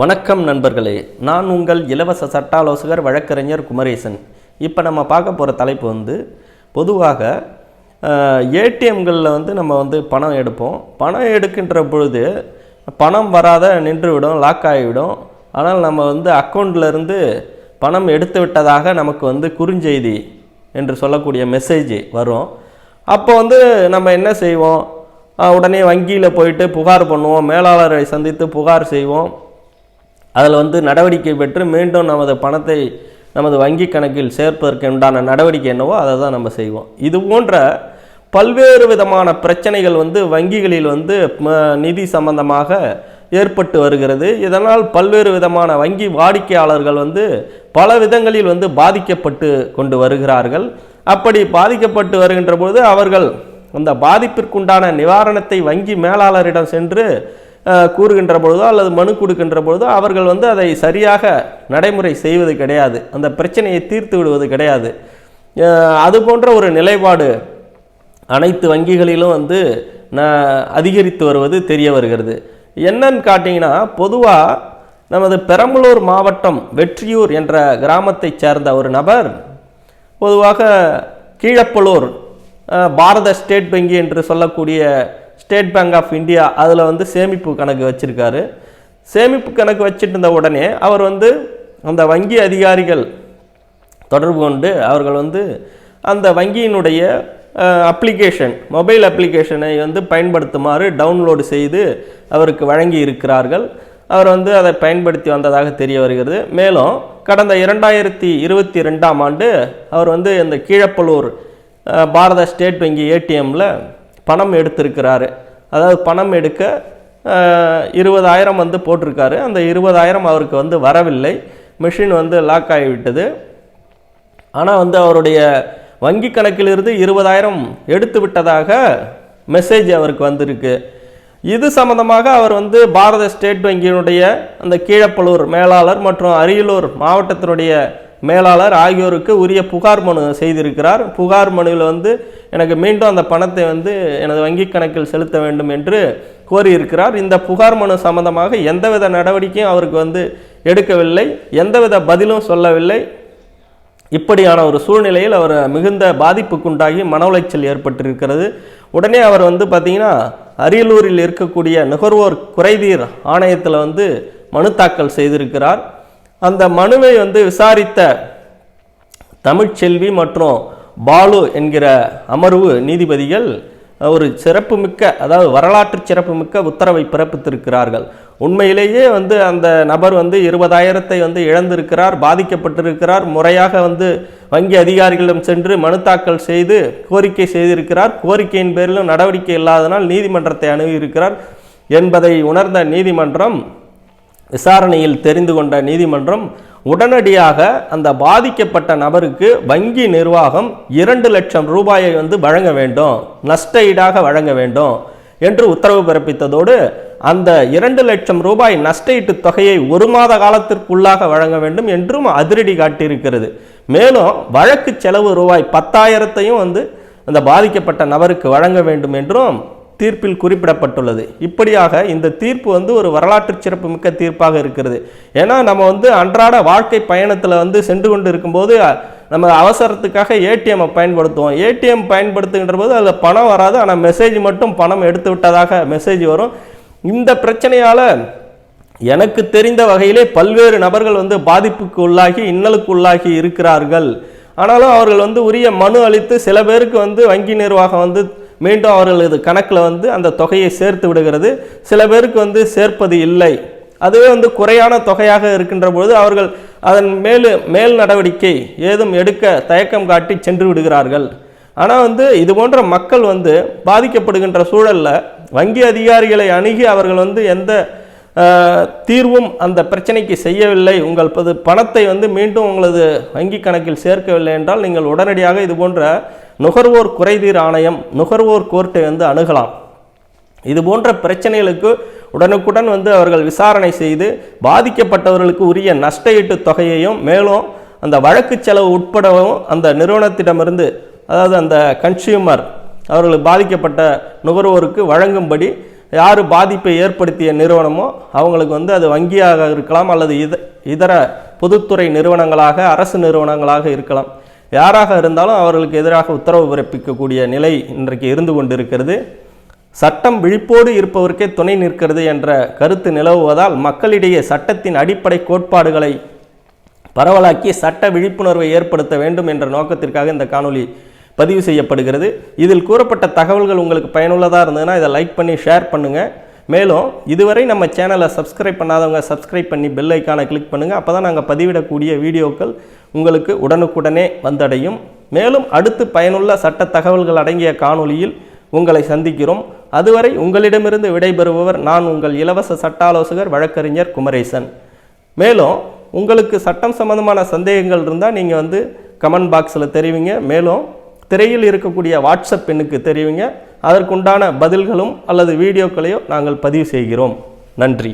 வணக்கம் நண்பர்களே நான் உங்கள் இலவச சட்ட ஆலோசகர் வழக்கறிஞர் குமரேசன். இப்போ நம்ம பார்க்க போகிற தலைப்பு வந்து பொதுவாக ஏடிஎம்களில் வந்து நம்ம வந்து பணம் எடுப்போம். பணம் எடுக்கின்ற பொழுது பணம் வராத நின்றுவிடும் லாக் ஆகிவிடும். ஆனால் நம்ம வந்து அக்கௌண்ட்லேருந்து பணம் எடுத்து விட்டதாக நமக்கு வந்து குறுஞ்செய்தி என்று சொல்லக்கூடிய மெசேஜ் வரும். அப்போ வந்து நம்ம என்ன செய்வோம்? உடனே வங்கியில் போயிட்டு புகார் பண்ணுவோம். மேலாளரை சந்தித்து புகார் செய்வோம். அதில் வந்து நடவடிக்கை பெற்று மீண்டும் நமது பணத்தை நமது வங்கி கணக்கில் சேர்ப்பதற்கு உண்டான நடவடிக்கை என்னவோ அதை தான் நம்ம செய்வோம். இது போன்ற பல்வேறு விதமான பிரச்சனைகள் வந்து வங்கிகளில் வந்து நிதி சம்பந்தமாக ஏற்பட்டு வருகிறது. இதனால் பல்வேறு விதமான வங்கி வாடிக்கையாளர்கள் வந்து பல விதங்களில் வந்து பாதிக்கப்பட்டு கொண்டு வருகிறார்கள். அப்படி பாதிக்கப்பட்டு வருகின்ற பொழுது அவர்கள் அந்த பாதிப்பிற்குண்டான நிவாரணத்தை வங்கி மேலாளரிடம் சென்று கூறுகின்ற பொழுதோ அல்லது மனு கொடுக்கின்ற பொழுதோ அவர்கள் வந்து அதை சரியாக நடைமுறை செய்வது கிடையாது. அந்த பிரச்சனையை தீர்த்து விடுவது கிடையாது. அது போன்ற ஒரு நிலைப்பாடு அனைத்து வங்கிகளிலும் வந்து ந அதிகரித்து வருவது தெரிய வருகிறது. என்னன்னு காட்டிங்கன்னா பொதுவாக நமது பெரம்பலூர் மாவட்டம் வெற்றியூர் என்ற கிராமத்தைச் சேர்ந்த ஒரு நபர் பொதுவாக கீழப்பலூர் பாரத ஸ்டேட் வங்கி என்று சொல்லக்கூடிய ஸ்டேட் பேங்க் ஆஃப் இந்தியா அதில் வந்து சேமிப்பு கணக்கு வச்சுருக்காரு. சேமிப்பு கணக்கு வச்சுட்டு இருந்த உடனே அவர் வந்து அந்த வங்கி அதிகாரிகள் தொடர்பு கொண்டு அவர்கள் வந்து அந்த வங்கியினுடைய அப்ளிகேஷன் மொபைல் அப்ளிகேஷனை வந்து பயன்படுத்துமாறு டவுன்லோடு செய்து அவருக்கு வழங்கி இருக்கிறார்கள். அவர் வந்து அதை பயன்படுத்தி வந்ததாக தெரிய வருகிறது. மேலும் கடந்த இரண்டாயிரத்தி இருபத்தி ரெண்டாம் ஆண்டு அவர் வந்து இந்த கீழப்பலூர் பாரத ஸ்டேட் வங்கி ஏடிஎம்மில் பணம் எடுத்திருக்கிறாரு. அதாவது பணம் எடுக்க இருபதாயிரம் வந்து போட்டிருக்காரு. அந்த இருபதாயிரம் அவருக்கு வந்து வரவில்லை. மிஷின் வந்து லாக் ஆகிவிட்டது. ஆனால் வந்து அவருடைய வங்கி கணக்கிலிருந்து இருபதாயிரம் எடுத்து விட்டதாக மெசேஜ் அவருக்கு வந்திருக்கு. இது சம்பந்தமாக அவர் வந்து பாரத ஸ்டேட் வங்கியினுடைய அந்த கீழப்பலூர் மேலாளர் மற்றும் அரியலூர் மாவட்டத்தினுடைய மேலாளர் ஆகியோருக்கு உரிய புகார் மனு செய்திருக்கிறார். புகார் மனுவில் வந்து எனக்கு மீண்டும் அந்த பணத்தை வந்து எனது வங்கிக் கணக்கில் செலுத்த வேண்டும் என்று கோரியிருக்கிறார். இந்த புகார் மனு சம்பந்தமாக எந்தவித நடவடிக்கையும் அவருக்கு வந்து எடுக்கவில்லை. எந்தவித பதிலும் சொல்லவில்லை. இப்படியான ஒரு சூழ்நிலையில் அவர் மிகுந்த பாதிப்புக்குண்டாகி மன உளைச்சல் ஏற்பட்டிருக்கிறது. உடனே அவர் வந்து பார்த்தீங்கன்னா அரியலூரில் இருக்கக்கூடிய நுகர்வோர் குறைதீர் ஆணையத்தில் வந்து மனு தாக்கல் செய்திருக்கிறார். அந்த மனுவை வந்து விசாரித்த தமிழ்ச்செல்வி மற்றும் பாலு என்கிற அமர்வு நீதிபதிகள் ஒரு சிறப்புமிக்க அதாவது வரலாற்று சிறப்புமிக்க உத்தரவை பிறப்பித்திருக்கிறார்கள். உண்மையிலேயே வந்து அந்த நபர் வந்து இருபதாயிரத்தை வந்து இழந்திருக்கிறார் பாதிக்கப்பட்டிருக்கிறார் முறையாக வந்து வங்கி அதிகாரிகளிடம் சென்று மனு தாக்கல் செய்து கோரிக்கை செய்திருக்கிறார். கோரிக்கையின் பேரிலும் நடவடிக்கை இல்லாதனால் நீதிமன்றத்தை அணுகியிருக்கிறார் என்பதை உணர்ந்த நீதிமன்றம் விசாரணையில் தெரிந்து கொண்ட நீதிமன்றம் உடனடியாக அந்த பாதிக்கப்பட்ட நபருக்கு வங்கி நிர்வாகம் இரண்டு லட்சம் ரூபாயை வந்து வழங்க வேண்டும் நஷ்ட ஈடாக வழங்க வேண்டும் என்று உத்தரவு பிறப்பித்ததோடு அந்த இரண்டு லட்சம் ரூபாய் நஷ்டஈட்டு தொகையை ஒரு மாத காலத்திற்குள்ளாக வழங்க வேண்டும் என்றும் அதிரடி காட்டியிருக்கிறது. மேலும் வழக்கு செலவு ரூபாய் பத்தாயிரத்தையும் வந்து அந்த பாதிக்கப்பட்ட நபருக்கு வழங்க வேண்டும் என்றும் தீர்ப்பில் குறிப்பிடப்பட்டுள்ளது. இப்படியாக இந்த தீர்ப்பு வந்து ஒரு வரலாற்று சிறப்புமிக்க தீர்ப்பாக இருக்கிறது. ஏன்னா நம்ம வந்து அன்றாட வாழ்க்கை பயணத்தில் வந்து சென்று கொண்டு இருக்கும்போது நம்ம அவசரத்துக்காக ஏடிஎம்மை பயன்படுத்துவோம். ஏடிஎம் பயன்படுத்துகின்ற போது அதில் பணம் வராது. ஆனால் மெசேஜ் மட்டும் பணம் எடுத்து விட்டதாக மெசேஜ் வரும். இந்த பிரச்சனையால் எனக்கு தெரிந்த வகையிலே பல்வேறு நபர்கள் வந்து பாதிப்புக்கு உள்ளாகி இன்னலுக்கு உள்ளாகி இருக்கிறார்கள். ஆனாலும் அவர்கள் வந்து உரிய மனு அளித்து சில பேருக்கு வந்து வங்கி நிர்வாகம் வந்து மீண்டும் அவர்களது கணக்கில் வந்து அந்த தொகையை சேர்த்து விடுகிறது. சில பேருக்கு வந்து சேர்ப்பது இல்லை. அதுவே வந்து குறையான தொகையாக இருக்கின்ற பொழுது அவர்கள் அதன் மேலு மேல் நடவடிக்கை ஏதும் எடுக்க தயக்கம் காட்டி சென்று விடுகிறார்கள். ஆனால் வந்து இது போன்ற மக்கள் வந்து பாதிக்கப்படுகின்ற சூழலில் வங்கி அதிகாரிகளை அணுகி அவர்கள் வந்து எந்த தீர்வும் அந்த பிரச்சனைக்கு செய்யவில்லை. உங்கள் பது பணத்தை வந்து மீண்டும் உங்களது வங்கி கணக்கில் சேர்க்கவில்லை என்றால் நீங்கள் உடனடியாக இது போன்ற நுகர்வோர் குறைதீர் ஆணையம் நுகர்வோர் கோர்ட்டை வந்து அணுகலாம். இது போன்ற பிரச்சனைகளுக்கு உடனுக்குடன் வந்து அவர்கள் விசாரணை செய்து பாதிக்கப்பட்டவர்களுக்கு உரிய நஷ்டஈட்டு தொகையையும் மேலும் அந்த வழக்கு செலவு உட்படவும் அந்த நிறுவனத்திடமிருந்து அதாவது அந்த கன்சியூமர் அவர்கள் பாதிக்கப்பட்ட நுகர்வோருக்கு வழங்கும்படி யார் பாதிப்பை ஏற்படுத்திய நிறுவனமோ அவங்களுக்கு வந்து அது வங்கியாக இருக்கலாம் அல்லது இத இதர பொதுத்துறை நிறுவனங்களாக அரசு நிறுவனங்களாக இருக்கலாம். யாராக இருந்தாலும் அவர்களுக்கு எதிராக உத்தரவு பிறப்பிக்கக்கூடிய நிலை இன்றைக்கு இருந்து கொண்டிருக்கிறது. சட்டம் விழிப்போடு இருப்பவருக்கே துணை நிற்கிறது என்ற கருத்து நிலவுவதால் மக்களிடையே சட்டத்தின் அடிப்படை கோட்பாடுகளை பரவலாக்கி சட்ட விழிப்புணர்வை ஏற்படுத்த வேண்டும் என்ற நோக்கத்திற்காக இந்த காணொலி பதிவு செய்யப்படுகிறது. இதில் கூறப்பட்ட தகவல்கள் உங்களுக்கு பயனுள்ளதாக இருந்ததுன்னா இதை லைக் பண்ணி ஷேர் பண்ணுங்கள் மேலும் இதுவரை நம்ம சேனலை சப்ஸ்கிரைப் பண்ணாதவங்க சப்ஸ்கிரைப் பண்ணி பெல் ஐக்கானை கிளிக் பண்ணுங்கள் அப்போ தான் நாங்கள் பதிவிடக்கூடிய வீடியோக்கள் உங்களுக்கு உடனுக்குடனே வந்தடையும். மேலும் அடுத்து பயனுள்ள சட்ட தகவல்கள் அடங்கிய காணொளியில் உங்களை சந்திக்கிறோம். அதுவரை உங்களிடமிருந்து விடைபெறுபவர் நான் உங்கள் இலவச சட்ட ஆலோசகர் வழக்கறிஞர் குமரேசன். மேலும் உங்களுக்கு சட்டம் சம்பந்தமான சந்தேகங்கள் இருந்தால் நீங்கள் வந்து கமெண்ட் பாக்ஸில் தெரிவிங்க. மேலும் திரையில் இருக்கக்கூடிய வாட்ஸ்அப் எண்ணுக்கு தெரிவிங்க. அதற்குண்டான பதில்களும் அல்லது வீடியோக்களையோ நாங்கள் பதிவு செய்கிறோம். நன்றி.